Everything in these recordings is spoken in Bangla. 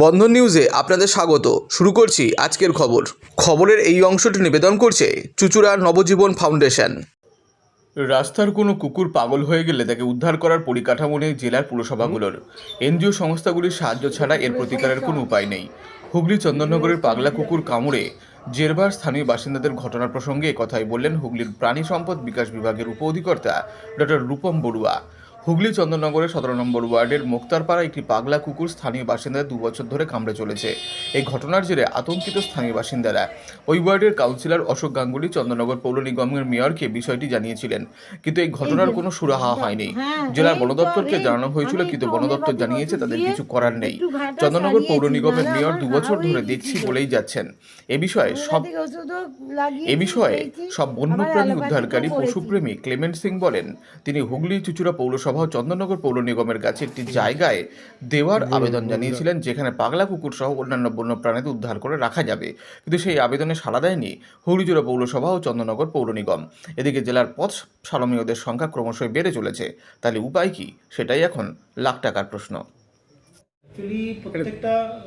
বন্ধন নিউজে আপনাদের স্বাগত। শুরু করছি আজকের খবর। খবরের এই অংশটি নিবেদন করছে চুচুড়া নবজীবন ফাউন্ডেশন। রাস্তার কোনো কুকুর পাগল হয়ে গেলে তাকে উদ্ধার করার পরিকাঠামো নেই জেলার পুরসভাগুলোর। এনজিও সংস্থাগুলির সাহায্য ছাড়া এর প্রতিকারের কোনো উপায় নেই। হুগলি চন্দননগরের পাগলা কুকুর কামড়ে জেরবার স্থানীয় বাসিন্দাদের ঘটনার প্রসঙ্গে কথাই বললেন হুগলির প্রাণী সম্পদ বিকাশ বিভাগের উপ অধিকর্তা ডক্টর রূপম বড়ুয়া। হুগলি চন্দননগরের সতেরো নম্বর ওয়ার্ডের মোক্তারপাড়া একটি পাগলা কুকুর স্থানীয় বাসিন্দাদের দু বছর ধরে কামড়ে চলেছে। এই ঘটনার জেরে আতঙ্কিত স্থানীয় বাসিন্দারা। ওই ওয়ার্ডের কাউন্সিলর অশোক গাঙ্গুলি চন্দননগর পৌর নিগমের মেয়রকে বিষয়টি জানিয়েছিলেন। কিন্তু এই ঘটনার কোনো সুরাহা হয়নি। জেলার বন দপ্তরকে জানানো হয়েছিল কিন্তু বন দপ্তর জানিয়েছে তাদের কিছু করার নেই। চন্দননগর পৌর নিগমের মেয়র দু বছর ধরে দেখছি বলেই যাচ্ছেন। এ বিষয়ে সব এ বিষয়ে সব বন্যপ্রাণী উদ্ধারকারী পশুপ্রেমী ক্লেমেন্ট সিং বলেন তিনি হুগলি চুচুড়া পৌরসভা ও চন্দননগর পৌর নিগমের কাছে একটি জায়গায় দেওয়ার আবেদন জানিয়েছিলেন যেখানে পাগলা কুকুর সহ অন্যান্য বন্যপ্রাণীদের উদ্ধার করে রাখা যাবে। কিন্তু সেই আবেদনে সাড়া দেয়নি হুগলিজোড়া পৌরসভা ও চন্দননগর পৌর নিগম। এদিকে জেলার পথ সালমীয়দের সংখ্যা ক্রমশই বেড়ে চলেছে। তাহলে উপায় কি? সেটাই এখন লাখ টাকার প্রশ্ন। অ্যাকচুয়ালি প্রত্যেকটা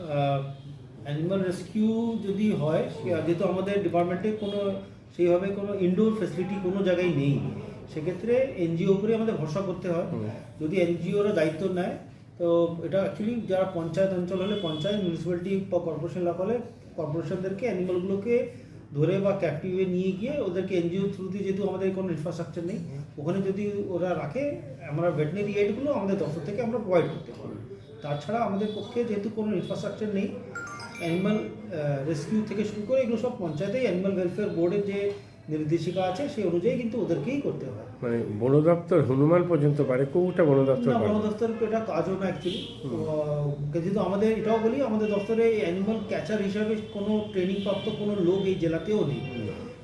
অ্যানিমাল রেস্কিউ যদি হয় সে- যেহেতু আমাদের ডিপার্টমেন্টে কোনো সেইভাবে কোনো ইনডোর ফেসিলিটি কোনো জায়গায় নেই। সেক্ষেত্রে এনজিও উপরে আমাদের ভরসা করতে হয়। যদি এনজিওরা দায়িত্ব নেয় তো এটা অ্যাকচুয়ালি যারা পঞ্চায়েত অঞ্চল হলে পঞ্চায়েত মিউনিসিপ্যালিটি বা কর্পোরেশন এলাকা হলে কর্পোরেশনদেরকে অ্যানিমালগুলোকে ধরে বা ক্যাপটিভে নিয়ে গিয়ে ওদেরকে এনজিও থ্রুতে যেহেতু আমাদের কোনো ইনফ্রাস্ট্রাকচার নেই ওখানে যদি ওরা রাখে আমরা ভেটেনারি এডগুলো আমাদের দপ্তর থেকে আমরা প্রোভাইড করতে পারি তাছাড়া আমাদের পক্ষে যেহেতু কোনো ইনফ্রাস্ট্রাকচার নেই অ্যানিমাল রেস্কিউ থেকে শুরু করে এগুলো সব পঞ্চায়েতেই অ্যানিমাল ওয়েলফেয়ার বোর্ডের যে নির্দেশিকা আছে সেই অনুযায়ী কিন্তু ওদেরকেই করতে হয়। মানে বন দপ্তর হনুমান পর্যন্ত পারে কুকুরটা বন দপ্তর না বন দপ্তর এটা কাজও না অ্যাকচুয়ালি যেহেতু আমাদের এটাও বলি আমাদের দপ্তরে অ্যানিমাল ক্যাচার হিসাবে কোনো ট্রেনিং প্রাপ্ত কোনো লোক এই জেলাতেও নেই।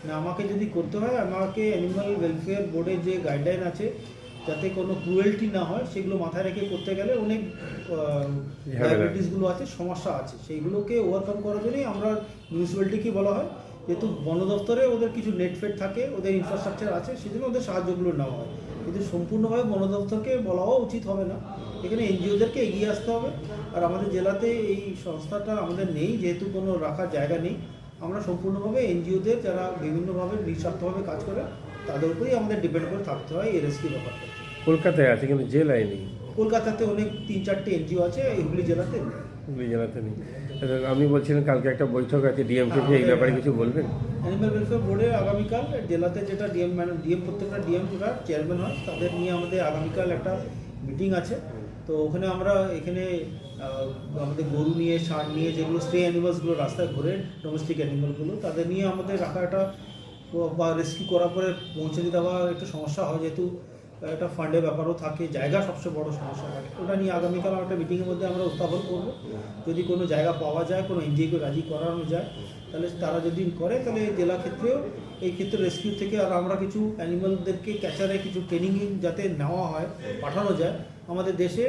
না আমাকে যদি করতে হয় আমাকে অ্যানিমাল ওয়েলফেয়ার বোর্ডের যে গাইডলাইন আছে যাতে কোনো ক্রুয়েলটি না হয় সেগুলো মাথায় রেখে করতে গেলে অনেক। ডায়াবেটিসগুলো আছে সমস্যা আছে। সেইগুলোকে ওভারকাম করার জন্যই আমরা মিউনিসিপ্যালিটিকে বলা হয়। যেহেতু বন দপ্তরে ওদের কিছু নেট ফেট থাকে ওদের ইনফ্রাস্ট্রাকচার আছে সেজন্য ওদের সাহায্যগুলো নেওয়া হয়। কিন্তু সম্পূর্ণভাবে বন দপ্তরকে বলাও উচিত হবে না। এখানে এনজিওদেরকে এগিয়ে আসতে হবে। আর আমাদের জেলাতে এই সংস্থাটা আমাদের নেই যেহেতু কোনো রাখার জায়গা নেই। আমরা সম্পূর্ণভাবে এনজিওদের যারা বিভিন্নভাবে নিঃস্বার্থভাবে কাজ করে তাদের উপরেই আমাদের ডিপেন্ড করে থাকতে হয় এই রেস্কিউ ব্যাপারটা। কলকাতায় আছে কিন্তু জেলায় নেই। কলকাতাতে অনেক তিন চারটে এনজিও আছে হুগলি জেলাতে নেই। হুগলি জেলাতে নেই। আমি বলছিলাম কালকে একটা বৈঠক আছে ডিএমকে এই ব্যাপারে কিছু বলবেন? অ্যানিম্যাল ওয়েলফেয়ার বোর্ডে আগামীকাল জেলাতে যেটা ডিএম ম্যাডাম ডিএম প্রত্যেকটা ডিএম যারা চেয়ারম্যান হয়, তাদের নিয়ে আমাদের আগামীকাল একটা মিটিং আছে। তো ওখানে আমরা এখানে আমাদের গরু নিয়ে, ষাঁড় নিয়ে, যেগুলো স্টে অ্যানিমালসগুলো রাস্তায় ঘোরে ডোমেস্টিক অ্যানিমালগুলো তাদের নিয়ে আমাদের রাখা একটা, বা রেস্কিউ করার পরে পৌঁছে দিতে দেওয়া একটু সমস্যা হয়, যেহেতু একটা ফান্ডের ব্যাপারও থাকে, জায়গা সবচেয়ে বড় সমস্যা। থাকে ওটা নিয়ে আগামীকাল একটা মিটিংয়ের মধ্যে আমরা উত্থাপন করব। যদি কোনো জায়গা পাওয়া যায়, কোনো এনজিওকে রাজি করানো যায়, তাহলে তারা যদি করে, তাহলে জেলা ক্ষেত্রেও এই ক্ষেত্রে রেস্কিউ থেকে আর আমরা কিছু অ্যানিমালদেরকে ক্যাচারে কিছু ট্রেনিং যাতে নেওয়া হয়, পাঠানো যায়, আমাদের দেশে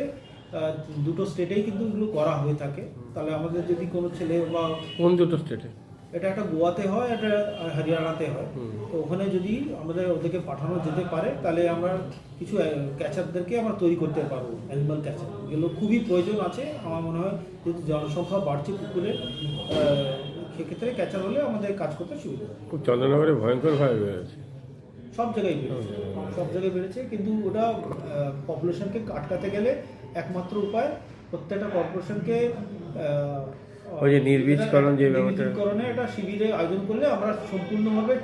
দুটো স্টেটেই কিন্তু এগুলো করা হয়ে থাকে। তাহলে আমাদের যদি কোনো ছেলে বা কোন দুটো স্টেটে এটা একটা গোয়াতে হয় এটা হরিয়ানাতে হয়। তো ওখানে যদি আমাদের ওদেরকে পাঠানো যেতে পারে তাহলে আমরা কিছু ক্যাচারদেরকে আমরা তৈরি করতে পারব অ্যানিমাল ক্যাচার এগুলো খুবই প্রয়োজন আছে। আমার মনে হয় যেহেতু জনসংখ্যা বাড়ছে আহ, সেক্ষেত্রে ক্যাচার হলে আমাদের কাজ করতে সুবিধা হবে। খুব চন্দ্রনগরে ভয়ঙ্করভাবে বেড়েছে। সব জায়গায় বেড়েছে। সব জায়গায় বেড়েছে। কিন্তু ওটা পপুলেশনকে আটকাতে গেলে একমাত্র উপায় প্রত্যেকটা কর্পোরেশনকে ওই যে নির্বীজকরণ যে ব্যাপারটা- নির্বীজকরণে একটা শিবিরে আয়োজন করলে আমরা সম্পূর্ণভাবে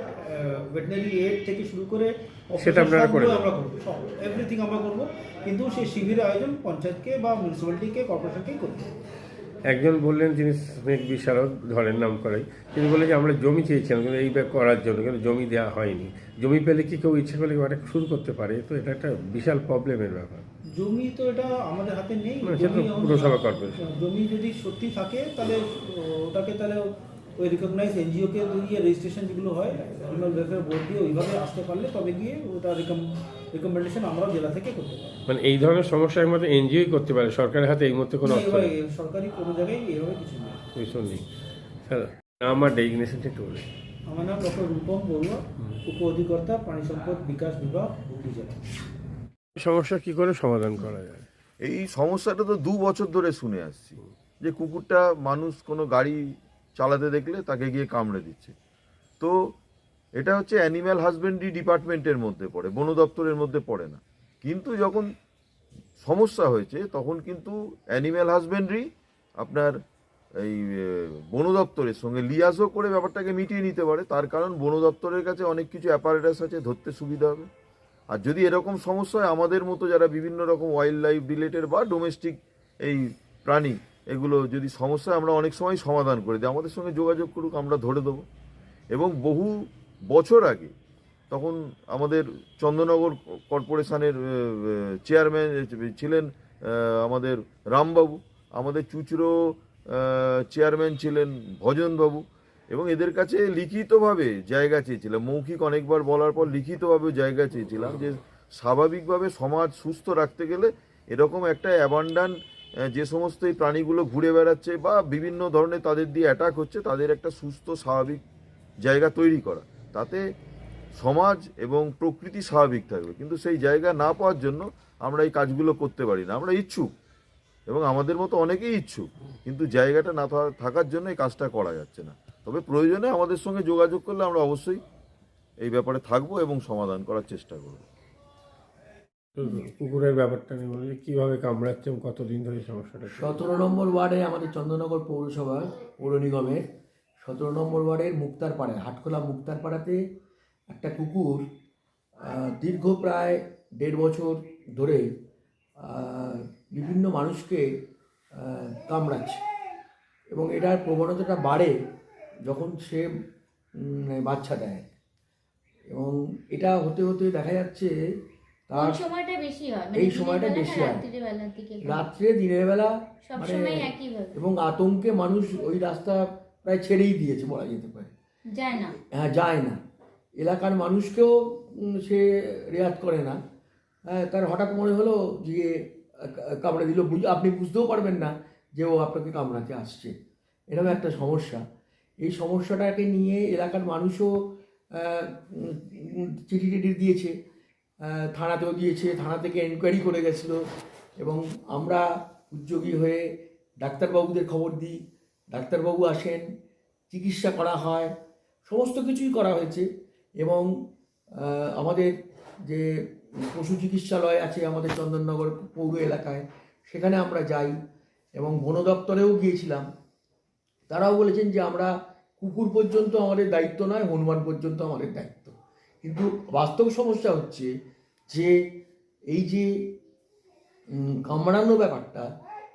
ভেটেনারি এড থেকে শুরু করে সেটা আপনারা করে আমরা করব এভরিথিং আমরা করব। কিন্তু সেই শিবিরের আয়োজন পঞ্চায়েতকে বা মিউনিসিপ্যালিটিকে কর্পোরেশনকেই করতে একজন বললেন তিনি স্নেক বিশারদ ধরেন নাম করাই তিনি বললেন যে আমরা জমি চেয়েছিলাম কিন্তু এই করার জন্য কিন্তু জমি দেওয়া হয়নি। জমি পেলে কি কেউ ইচ্ছে করলে এটা শুরু করতে পারে? তো এটা একটা বিশাল প্রবলেমের ব্যাপার। জমি তো এটা আমাদের হাতে নেই না, জমি পুরসভা কর্পোরেশন। জমি যদি সত্যি থাকে তাহলে ওটাকে তাহলে ওই রিকগনাইজ এনজিওকে দিয়ে রেজিস্ট্রেশন যেগুলো হয় অ্যানিমাল ওয়েলফেয়ার বোর্ড দিয়ে ওইভাবে আসতে পারলে তবে গিয়ে ওটা রিকমেন্ডেশন আমরাও জেলা থেকে করতে পারি মানে এই ধরনের সমস্যা একমাত্র এনজিওই করতে পারে সরকারের হাতে এই মুহূর্তে কোনো সরকারি কোনো জায়গায় এভাবে কিছু নেই। ভীষণ নেই। স্যার আমার ডেজিগনেশনটা একটু বলে আমার নাম ডক্টর রূপম বড়ুয়া উপ অধিকর্তা প্রাণী সম্পদ বিকাশ বিভাগ হুগলি জেলা। সমস্যা কি করে সমাধান করা যায়? এই সমস্যাটা তো দু বছর ধরে শুনে আসছি। যে কুকুরটা মানুষ কোনো গাড়ি চালাতে দেখলে তাকে গিয়ে কামড়ে দিচ্ছে। তো এটা হচ্ছে অ্যানিম্যাল হাজবেন্ডারি ডিপার্টমেন্টের মধ্যে পড়ে, বন দপ্তরের মধ্যে পড়ে না। কিন্তু যখন সমস্যা হয়েছে, তখন কিন্তু অ্যানিম্যাল হাজবেন্ডারি আপনার এই বন দপ্তরের সঙ্গে লিয়াজও করে ব্যাপারটাকে মিটিয়ে নিতে পারে। তার কারণ বন দপ্তরের কাছে অনেক কিছু অ্যাপারেটাস আছে, ধরতে সুবিধা হবে। আর যদি এরকম সমস্যা আমাদের মতো যারা বিভিন্ন রকম ওয়াইল্ড লাইফ রিলেটেড বা ডোমেস্টিক এই প্রাণী, এগুলো যদি সমস্যা আমরা অনেক সময় সমাধান করে দিই। আমাদের সঙ্গে যোগাযোগ করুক, আমরা ধরে দেবো। এবং বহু বছর আগে তখন আমাদের চন্দ্রনগর কর্পোরেশনের চেয়ারম্যান ছিলেন আমাদের রামবাবু, আমাদের চুচরো চেয়ারম্যান ছিলেন ভজনবাবু। এবং এদের কাছে লিখিতভাবে জায়গা চেয়েছিলাম। মৌখিক অনেকবার বলার পর লিখিতভাবে জায়গা চেয়েছিলাম যে স্বাভাবিকভাবে সমাজ সুস্থ রাখতে গেলে এরকম একটা অ্যাবান্ডান যে সমস্ত এই প্রাণীগুলো ঘুরে বেড়াচ্ছে বা বিভিন্ন ধরনের তাদের দিয়ে অ্যাটাক হচ্ছে, তাদের একটা সুস্থ, স্বাভাবিক জায়গা তৈরি করা। তাতে সমাজ এবং প্রকৃতি স্বাভাবিক থাকবে। কিন্তু সেই জায়গা না পাওয়ার জন্য আমরা এই কাজগুলো করতে পারি না। আমরা ইচ্ছুক এবং আমাদের মতো অনেকেই ইচ্ছুক, কিন্তু জায়গাটা না থাকার জন্য এই কাজটা করা যাচ্ছে না। তবে প্রয়োজনে আমাদের সঙ্গে যোগাযোগ করলে আমরা অবশ্যই এই ব্যাপারে থাকব এবং সমাধান করার চেষ্টা করব। কুকুরের ব্যাপারটা নিয়ে বলি কীভাবে কামড়াচ্ছে এবং কতদিন ধরে সমস্যাটা? সতেরো নম্বর ওয়ার্ডে আমাদের চন্দ্রনগর পৌরসভা পৌর নিগমের সতেরো নম্বর ওয়ার্ডের মুক্তারপাড়ায় হাটখোলা মুক্তারপাড়াতে একটা কুকুর দীর্ঘ প্রায় দেড় বছর ধরে বিভিন্ন মানুষকে কামড়াচ্ছে এবং এটার প্রবণতাটা বাড়ে যখন সে বাচ্চা দেয়। এবং এটা হতে হতে দেখা যাচ্ছে তার সময়টা বেশি হয় মানে এই সময়টা বেশি হয়। দিকে রাত্রে দিনের বেলা মানে এবং আতঙ্কে মানুষ ওই রাস্তা প্রায় ছেড়েই দিয়েছে বলা যেতে পারে। যায় না। হ্যাঁ যায় না। এলাকার মানুষকেও সে রেয়াত করে না। হ্যাঁ তার হঠাৎ মনে হলো যে কামড়ে দিল। আপনি বুঝতেও পারবেন না যে ও আপনাকে কামড়াতে আসছে। এরকম একটা সমস্যা। এই সমস্যাটাকে নিয়ে এলাকার মানুষও চিঠি টিঠি দিয়েছে থানাতেও দিয়েছে, থানা থেকে এনকোয়ারি করে গেছিল এবং আমরা উদ্যোগী হয়ে ডাক্তারবাবুদের খবর দিই, ডাক্তারবাবু আসেন, চিকিৎসা করা হয়, সমস্ত কিছুই করা হয়েছে এবং আমাদের যে পশু চিকিৎসালয় আছে আমাদের চন্দননগর পৌর এলাকায়, সেখানে আমরা যাই এবং বন দপ্তরেও গিয়েছিলাম। তারাও বলেছেন যে আমরা কুকুর পর্যন্ত আমাদের দায়িত্ব নয় হনুমান পর্যন্ত আমাদের দায়িত্ব। কিন্তু বাস্তব সমস্যা হচ্ছে যে এই যে কামড়ানো ব্যাপারটা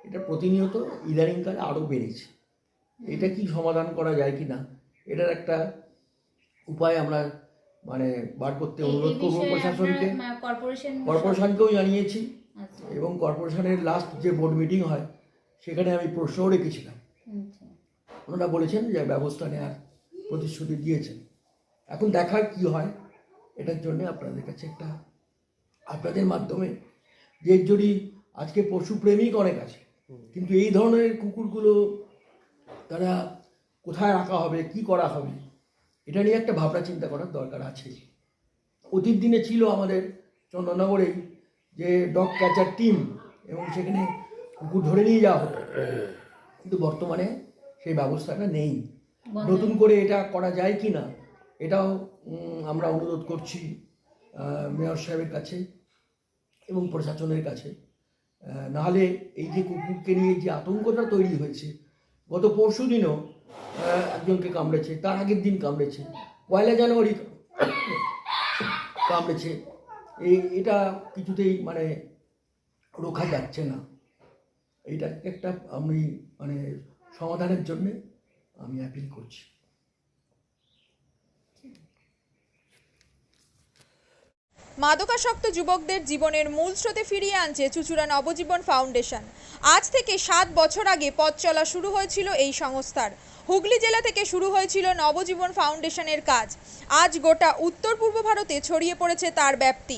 এটা প্রতিনিয়ত ইদানিংকালে আরও বেড়েছে। এটা কি সমাধান করা যায় কি না এটার একটা উপায় আমরা মানে বার করতে অনুরোধ করব প্রশাসনকে। কর্পোরেশনকেও জানিয়েছি আচ্ছা। এবং কর্পোরেশনের লাস্ট যে বোর্ড মিটিং হয় সেখানে আমি প্রশ্নও রেখেছিলাম। আচ্ছা। ওনারা বলেছেন যে ব্যবস্থা নেওয়ার প্রতিশ্রুতি দিয়েছেন। এখন দেখার কি হয়, এটার জন্য আপনাদের কাছে একটা, আপনাদের মাধ্যমে যে যদি আজকে পশুপ্রেমিক অনেক আছে, কিন্তু এই ধরনের কুকুরগুলো তারা কোথায় রাখা হবে, কি করা হবে, এটা নিয়ে একটা ভাবনা চিন্তা করার দরকার আছে। অতীত দিনে ছিল আমাদের চন্দননগরেই যে ডগ ক্যাচার টিম, এবং সেখানে কুকুর ধরে নিয়ে যাওয়া হতো। কিন্তু বর্তমানে সেই ব্যবস্থাটা নেই। নতুন করে এটা করা যায় কি না এটাও আমরা অনুরোধ করছি মেয়র সাহেবের কাছে এবং প্রশাসনের কাছে। নাহলে এই যে কুকুরকে নিয়ে যে আতঙ্কটা তৈরি হয়েছে গত পরশু দিনও একজনকে কামড়েছে তার আগের দিন কামড়েছে। পয়লা জানুয়ারি কামড়েছে। এই এটা কিছুতেই মানে রোখা যাচ্ছে না। এইটা একটা আমি মানে সমাধানের জন্যে আমি অ্যাপিল করছি। মাদকাসক্ত যুবকদের জীবনের মূল স্রোতে ফিরিয়ে আনছে চুচুড়া নবজীবন ফাউন্ডেশন। আজ থেকে সাত বছর আগে পথ চলা শুরু হয়েছিল এই সংস্থার। হুগলি জেলা থেকে শুরু হয়েছিল নবজীবন ফাউন্ডেশনের কাজ। আজ গোটা উত্তর পূর্ব ভারতে ছড়িয়ে পড়েছে তার ব্যাপ্তি।